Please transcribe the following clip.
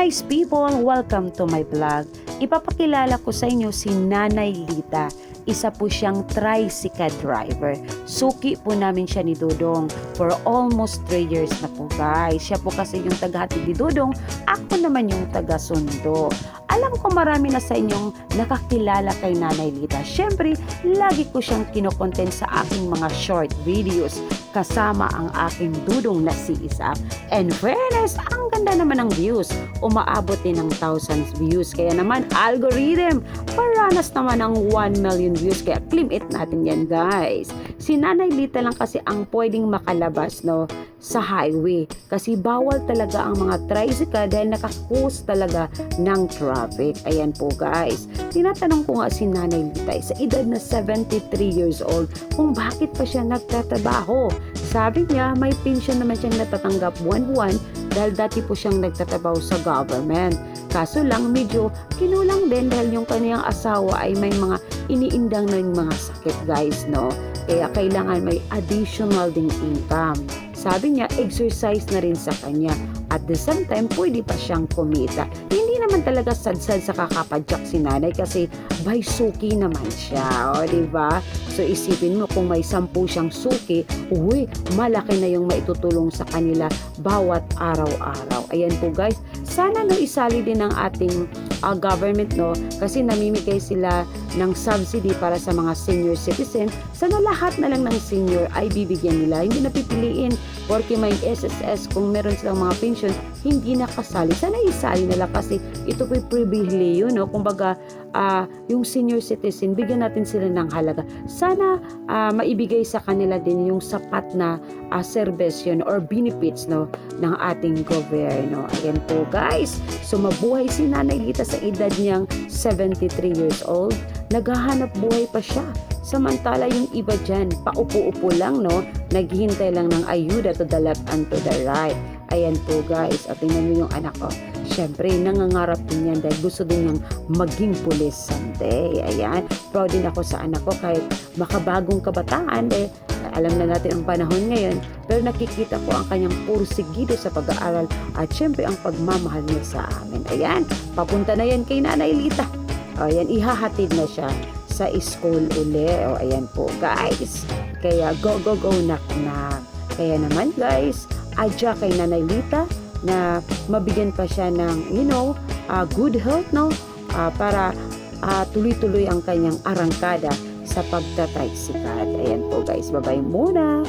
nice people! Welcome to my vlog. Ipapakilala ko sa inyo si Nanay Lita. Isa po siyang tricycle driver. Suki po namin siya ni Dodong for almost 3 years na po guys. Siya po kasi yung tagahatid ni Dodong, ako naman yung taga-sundo. Alam ko marami na sa inyong nakakilala kay Nanay Lita. Siyempre, lagi ko siyang kinokontent sa aking mga short videos kasama ang aking dudong na si Isaac. And fairness, ang ganda naman ng views. Umaabot din ng thousands views. Kaya naman, algorithm, paranas naman ng 1 million views. Kaya claim it natin yan, guys. Si Nanay Lita lang kasi ang pwedeng makalabas, no, sa highway. Kasi bawal talaga ang mga tricycle dahil nakakus talaga ng traffic. Ayan po, guys. Tinatanong ko nga si Nanay Lita, sa edad na 73 years old, kung bakit pa siya nagtatrabaho. Sabi niya, may pension naman siyang natatanggap buwan-buwan dahil dati po siyang nagtatrabaho sa government. Kaso lang, medyo kinulang din dahil yung kaniyang asawa ay may mga iniindang yung mga sakit guys, no? Kaya kailangan may additional ding income. Sabi niya, exercise na rin sa kanya. At the same time, pwede pa siyang kumita. Hindi naman talaga sad-sad sa kakapadyak si nanay kasi by suki naman siya. O, ba? So, isipin mo kung may sampu siyang suki, uy, malaki na yung maitutulong sa kanila bawat araw-araw. Ayan po guys, sana no isali din ng ating uh, government no kasi namimigay sila ng subsidy para sa mga senior citizen sana lahat na lang ng senior ay bibigyan nila. Hindi napipiliin porque may SSS kung meron silang mga pension hindi nakasali. Sana isali nila kasi ito po'y pribileyo no? Kumbaga uh, yung senior citizen bigyan natin sila ng halaga. Sana uh, maibigay sa kanila din yung sapat na uh, service yun or benefits no? Ng ating gobyerno. Ayan po guys. So mabuhay si Nanay Lita sa edad niyang 73 years old naghahanap buhay pa siya Samantala yung iba dyan, paupo-upo lang no, naghihintay lang ng ayuda to the left and to the right. Ayan po guys, at tingnan nyo yung anak ko. Siyempre, nangangarap din yan dahil gusto din niyang maging pulis someday. Ayan, proud din ako sa anak ko kahit makabagong kabataan eh, alam na natin ang panahon ngayon, pero nakikita ko ang kanyang pursigido sa pag-aaral at syempre ang pagmamahal niya sa amin. Ayan, papunta na yan kay Nanay Lita. Ayan, ihahatid na siya sa school uli. O, ayan po, guys. Kaya, go, go, go, knock, knock. Kaya naman, guys, adya kay Nanay Lita na mabigyan pa siya ng, you know, uh, good health, no? Uh, para uh, tuloy-tuloy ang kanyang arangkada sa pagtatricycle. Ayan po, guys. Bye-bye muna.